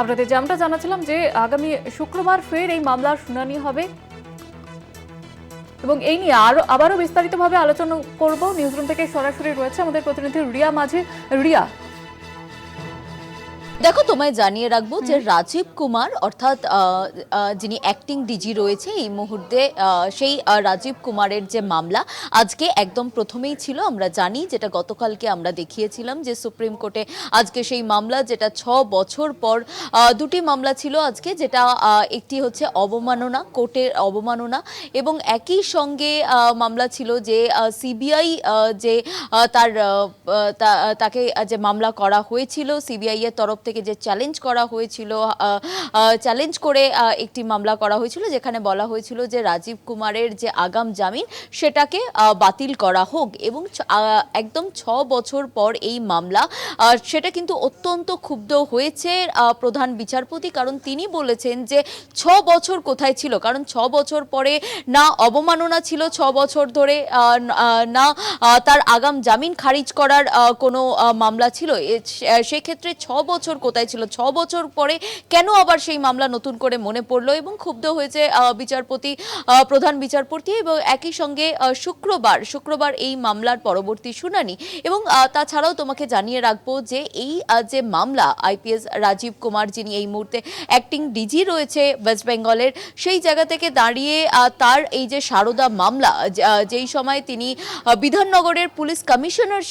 আপনাদের আমরা জানাচ্ছিলাম যে আগামী শুক্রবার ফের এই মামলার শুনানি হবে। এবং এই নিয়ে আরও আবারও বিস্তারিতভাবে আলোচনা করব। নিউজরুম থেকে সরাসরি রয়েছে আমাদের প্রতিনিধি রিয়া মাঝে। রিয়া দেখো তোমায় জানিয়ে রাখব যে রাজীব কুমার অর্থাৎ যিনি অ্যাক্টিং ডিজি রয়েছে এই মুহূর্তে সেই রাজীব কুমারের যে মামলা আজকে একদম প্রথমেই ছিল। আমরা জানি যেটা গতকালকে আমরা দেখিয়েছিলাম যে সুপ্রিম কোর্টে আজকে সেই মামলা যেটা ছ বছর পর দুটি মামলা ছিল আজকে যেটা একটি হচ্ছে অবমাননা কোর্টের অবমাননা এবং একই সঙ্গে মামলা ছিল যে সিবিআই যে তার তাকে যে মামলা করা হয়েছিল সিবিআই এর তরফ থেকে যে চ্যালেঞ্জ করা হয়েছিল চ্যালেঞ্জ করে একটি মামলা করা হয়েছিল যেখানে বলা হয়েছিল যে রাজীব কুমারের যে আগাম জামিন সেটাকে বাতিল করা হোক এবং একদম ছ বছর পর এই মামলা সেটা কিন্তু অত্যন্ত ক্ষুব্ধ হয়েছে প্রধান বিচারপতি। কারণ তিনি বলেছেন যে ছ বছর কোথায় ছিল? কারণ ছ বছর পরে না অবমাননা ছিল, ছ বছর ধরে না তার আগাম জামিন খারিজ করার কোনো মামলা ছিল। সেক্ষেত্রে ছ বছর কোথায় ছিল? ছ বছর পরে কেন আবার সেই মামলা নতুন করে মনে পড়ল এবং ক্ষুব্ধ হয়েছে বিচারপতি প্রধান বিচারপতি এবং একই সঙ্গে শুক্রবার শুক্রবার এই মামলার পরবর্তী শুনানি এবং তাছাড়াও তোমাকে জানিয়ে রাখব যে এই যে মামলা আইপিএস রাজীব কুমার যিনি এই মুহূর্তে অ্যাক্টিং ডিজি রয়েছে ওয়েস্ট বেঙ্গলের সেই জায়গা থেকে দাঁড়িয়ে তার এই যে সারদা মামলা যেই সময় তিনি বিধাননগরের পুলিশ কমিশনার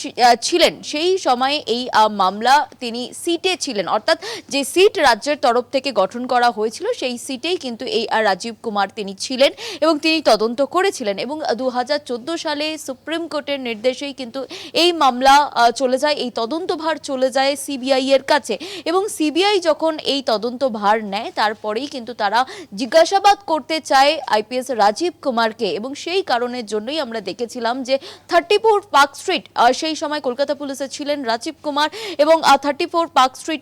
ছিলেন, সেই সময়ে এই মামলা তিনি সিটে ছিলেন। অর্থাৎ যে সিট রাজ্যের তরফ থেকে গঠন করা হয়েছিল, সেই সিটেই কিন্তু এই আর রাজীব কুমার তিনি ছিলেন এবং তিনি তদন্ত করেছিলেন এবং দু হাজার চোদ্দ সালে সুপ্রিম কোর্টের নির্দেশেই কিন্তু এই মামলা চলে যায়, এই তদন্তভার চলে যায় সিবিআই এর কাছে। এবং সিবিআই যখন এই তদন্ত ভার নেয়, তারপরেই কিন্তু তারা জিজ্ঞাসাবাদ করতে চায় আইপিএস রাজীব কুমারকে এবং সেই কারণের জন্যই আমরা দেখেছিলাম যে থার্টি ফোর পার্ক স্ট্রিট সেই সময় কলকাতা পুলিশে ছিলেন রাজীব কুমার এবং থার্টি ফোর পার্ক স্ট্রিটে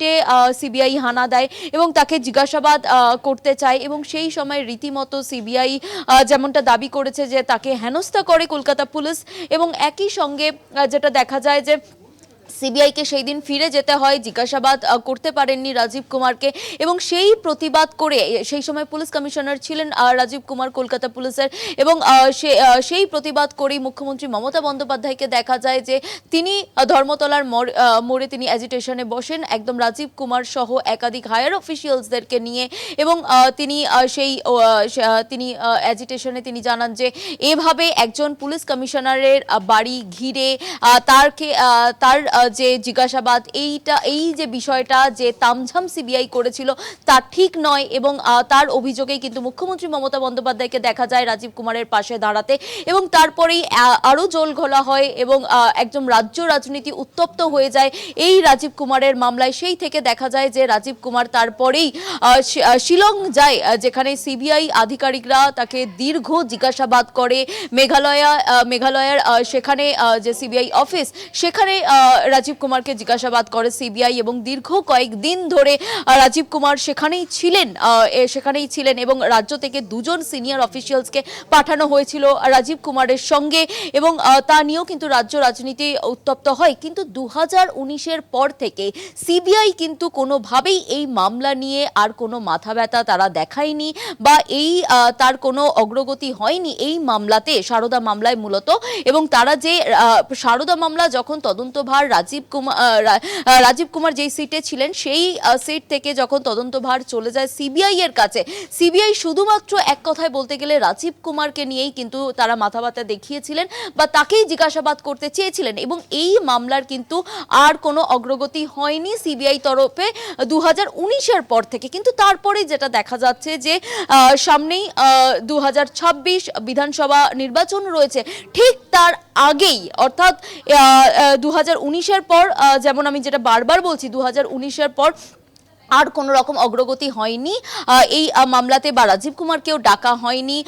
সিবিআই হানা দেয় এবং তাকে জিজ্ঞাসাবাদ করতে চায় এবং সেই সময় রীতিমতো সিবিআই যেমনটা দাবি করেছে যে তাকে হেনস্থা করে কলকাতা পুলিশ এবং একই সঙ্গে যেটা দেখা যায় যে সিবিআইকে সেই দিন ফিরে যেতে হয়, জিজ্ঞাসাবাদ করতে পারেননি রাজীব কুমারকে এবং সেই প্রতিবাদ করে সেই সময় পুলিশ কমিশনার ছিলেন রাজীব কুমার কলকাতা পুলিশের এবং সেই প্রতিবাদ করেই মুখ্যমন্ত্রী মমতা বন্দ্যোপাধ্যায়কে দেখা যায় যে তিনি ধর্মতলার মোড় তিনি অ্যাজিটেশনে বসেন। একদম রাজীব কুমার সহ একাধিক হায়ার অফিসিয়ালসদেরকে নিয়ে এবং তিনি সেই তিনি অ্যাজিটেশনে তিনি জানান যে এভাবে একজন পুলিশ কমিশনারের বাড়ি ঘিরে তারকে তার যে জিজ্ঞাসাবাদ, এইটা, এই যে বিষয়টা যে তামঝাম সিবিআই করেছিল, তা ঠিক নয় এবং তার অভিযোগেই কিন্তু মুখ্যমন্ত্রী মমতা বন্দ্যোপাধ্যায়কে দেখা যায় রাজীব কুমারের পাশে দাঁড়াতে এবং তারপরেই আরও আরও জল ঘোলা হয় এবং একদম রাজ্য রাজনীতি উত্তপ্ত হয়ে যায় এই রাজীব কুমারের মামলায়। সেই থেকে দেখা যায় যে রাজীব কুমার তারপরেই শিলং যায় যেখানে সিবিআই আধিকারিকরা তাকে দীর্ঘ জিজ্ঞাসাবাদ করে। মেঘালয়া মেঘালয়ার সেখানে যে সিবিআই অফিস, সেখানে রাজীব কুমারকে জিজ্ঞাসাবাদ করে সিবিআই এবং দীর্ঘ কয়েকদিন ধরে রাজীব কুমার সেখানেই ছিলেন সেখানেই ছিলেন এবং রাজ্য থেকে দুজন সিনিয়র অফিসিয়ালসকে পাঠানো হয়েছিল রাজীব কুমারের সঙ্গে এবং তা নিয়েও কিন্তু রাজ্য রাজনীতি উত্তপ্ত হয়। কিন্তু দু হাজার পর থেকে সিবিআই কিন্তু কোনোভাবেই এই মামলা নিয়ে আর কোনো মাথা ব্যথা তারা দেখায়নি বা এই তার কোনো অগ্রগতি হয়নি এই মামলাতে, সারদা মামলায় মূলত। এবং তারা যে সারদা মামলা যখন তদন্তভার রাজীব কুমার রাজীব কুমার যেই সিটে ছিলেন, সেই সিট থেকে যখন তদন্তভার চলে যায় সিবিআই এর কাছে সিবিআই শুধুমাত্র এক কথায় বলতে গেলে রাজীব কুমারকে নিয়েই কিন্তু তারা মাথা ব্যথা দেখিয়েছিলেন বা তাকেই জিজ্ঞাসাবাদ করতে চেয়েছিলেন এবং এই মামলার কিন্তু আর কোনো অগ্রগতি হয়নি সিবিআই তরফে দু হাজার পর থেকে। কিন্তু তারপরে যেটা দেখা যাচ্ছে যে সামনেই দু হাজার ছাব্বিশ বিধানসভা নির্বাচন রয়েছে, ঠিক তার আগেই, অর্থাৎ দু হাজার উনিশ উনিশের পর যেমন আমি যেটা বারবার বলছি দু হাজার উনিশের পর আর কোনো রকম অগ্রগতি হয়নি। এই মামলাতে বা রাজীব কুমারকেও ডাকা হয়নি।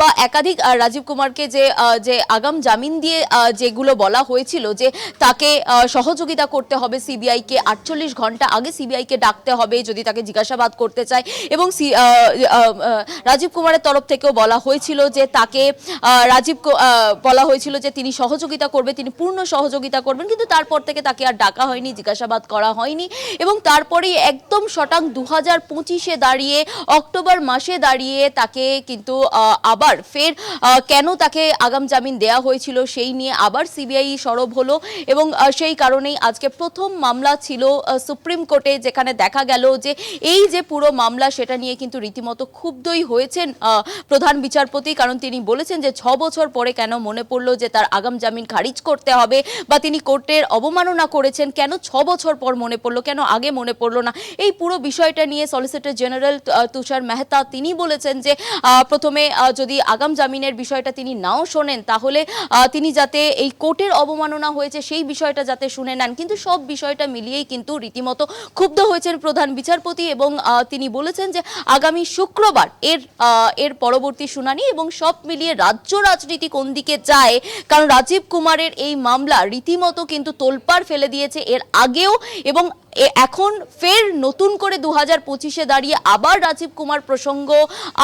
বা একাধিক রাজীব কুমারকে যে যে আগাম জামিন দিয়ে যেগুলো বলা হয়েছিল যে তাকে সহযোগিতা করতে হবে সিবিআইকে। আটচল্লিশ ঘণ্টা আগে সিবিআইকে ডাকতে হবে যদি তাকে জিজ্ঞাসাবাদ করতে চায়। এবং রাজীব কুমারের তরফ থেকেও বলা হয়েছিল যে তাকে রাজীব বলা হয়েছিল যে তিনি সহযোগিতা করবে, তিনি পূর্ণ সহযোগিতা করবেন। কিন্তু তারপর থেকে তাকে আর ডাকা হয়নি, জিজ্ঞাসাবাদ করা হয়নি। এবং তারপরে একদম শটাং দু হাজার পঁচিশে দাঁড়িয়ে, অক্টোবর মাসে দাঁড়িয়ে তাকে কিন্তু আবার ফের কেন তাকে আগাম জামিন দেয়া হয়েছিল সেই নিয়ে আবার সিবিআই সরব হলো এবং সেই কারণেই আজকে প্রথম মামলা ছিল সুপ্রিম কোর্টে যেখানে দেখা গেল যে এই যে পুরো মামলা সেটা নিয়ে কিন্তু রীতিমতো ক্ষুব্ধই হয়েছেন প্রধান বিচারপতি। কারণ তিনি বলেছেন যে ছ বছর পরে কেন মনে পড়ল যে তার আগাম জামিন খারিজ করতে হবে বা তিনি কোর্টের অবমাননা করেছেন। কেন ছ বছর পর মনে পড়ল? কেন আগে মনে পড়ল না? এই পুরো বিষয়টা নিয়ে সলিসিটর জেনারেল তুষার মেহতা তিনি বলেছেন যে প্রথমে যদি আগাম জামিনের বিষয়টা তিনি নাও শোনেন, তাহলে তিনি যাতে এই কোর্টের অবমাননা হয়েছে সেই বিষয়টা যাতে শুনে নেন। কিন্তু সব বিষয়টা মিলিয়েই কিন্তু রীতিমতো ক্ষুব্ধ হয়েছেন প্রধান বিচারপতি এবং তিনি বলেছেন যে, আগামী শুক্রবার এর এর পরবর্তী শুনানি এবং সব মিলিয়ে রাজ্য রাজনীতি কোন দিকে যায়, কারণ রাজীব কুমারের এই মামলা রীতিমতো কিন্তু তোলপাড় ফেলে দিয়েছে এর আগেও এবং এখন ফের নতুন করে দু হাজার পঁচিশে দাঁড়িয়ে আবার রাজীব কুমার প্রসঙ্গ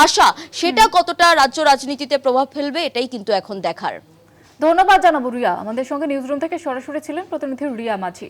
আসা সেটা কতটা রাজ্য রাজনীতিতে প্রভাব ফেলবে এটাই কিন্তু এখন দেখার। ধন্যবাদ জানাব রিয়া। আমাদের সঙ্গে নিউজরুম থেকে সরাসরি ছিলেন প্রতিনিধি রিয়া মাঝি।